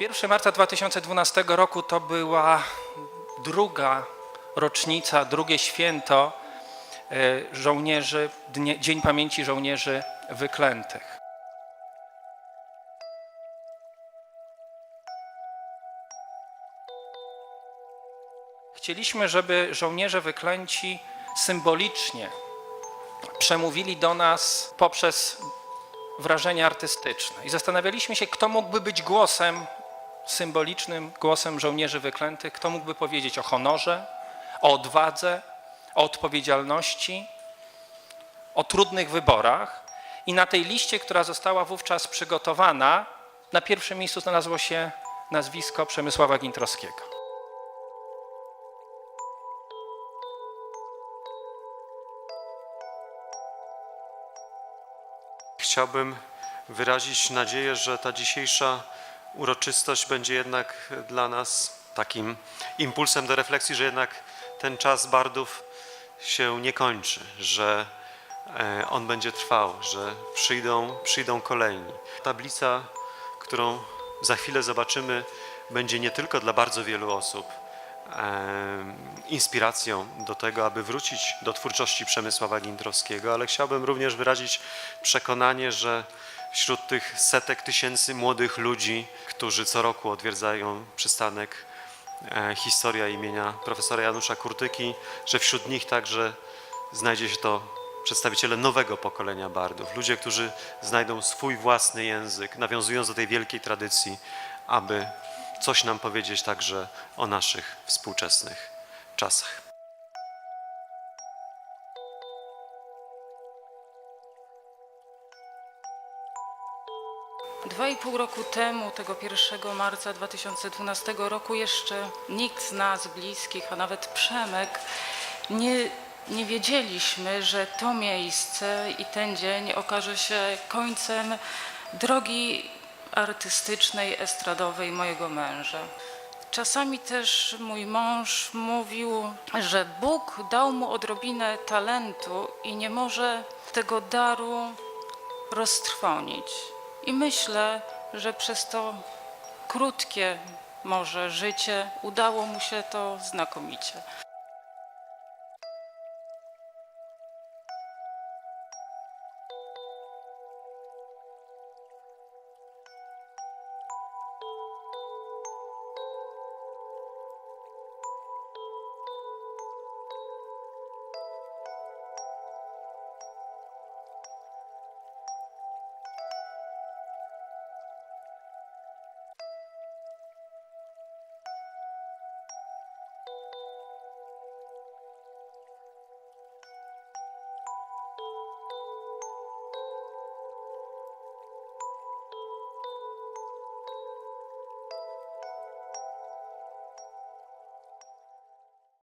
1 marca 2012 roku to była druga rocznica, drugie święto e, żołnierzy, Dzień Pamięci Żołnierzy Wyklętych. Chcieliśmy, żeby żołnierze wyklęci symbolicznie przemówili do nas poprzez wrażenie artystyczne. I zastanawialiśmy się, kto mógłby być głosem symbolicznym, głosem żołnierzy wyklętych, kto mógłby powiedzieć o honorze, o odwadze, o odpowiedzialności, o trudnych wyborach. I na tej liście, która została wówczas przygotowana, na pierwszym miejscu znalazło się nazwisko Przemysława Gintrowskiego. Chciałbym wyrazić nadzieję, że ta dzisiejsza uroczystość będzie jednak dla nas takim impulsem do refleksji, że jednak ten czas bardów się nie kończy, że e, on będzie trwał, że przyjdą, przyjdą kolejni. Tablica, którą za chwilę zobaczymy, będzie nie tylko dla bardzo wielu osób em, inspiracją do tego, aby wrócić do twórczości Przemysława Gintrowskiego, ale chciałbym również wyrazić przekonanie, że wśród tych setek tysięcy młodych ludzi, którzy co roku odwiedzają przystanek e, Historia imienia profesora Janusza Kurtyki, że wśród nich także znajdzie się to przedstawiciele nowego pokolenia bardów, ludzie, którzy znajdą swój własny język, nawiązując do tej wielkiej tradycji, aby coś nam powiedzieć także o naszych współczesnych czasach. Dwa i pół roku temu, tego 1 marca 2012 roku, jeszcze nikt z nas bliskich, a nawet Przemek, nie, nie wiedzieliśmy, że to miejsce i ten dzień okaże się końcem drogi artystycznej, estradowej mojego męża. Czasami też mój mąż mówił, że Bóg dał mu odrobinę talentu i nie może tego daru roztrwonić. I myślę, że przez to krótkie może życie udało mu się to znakomicie.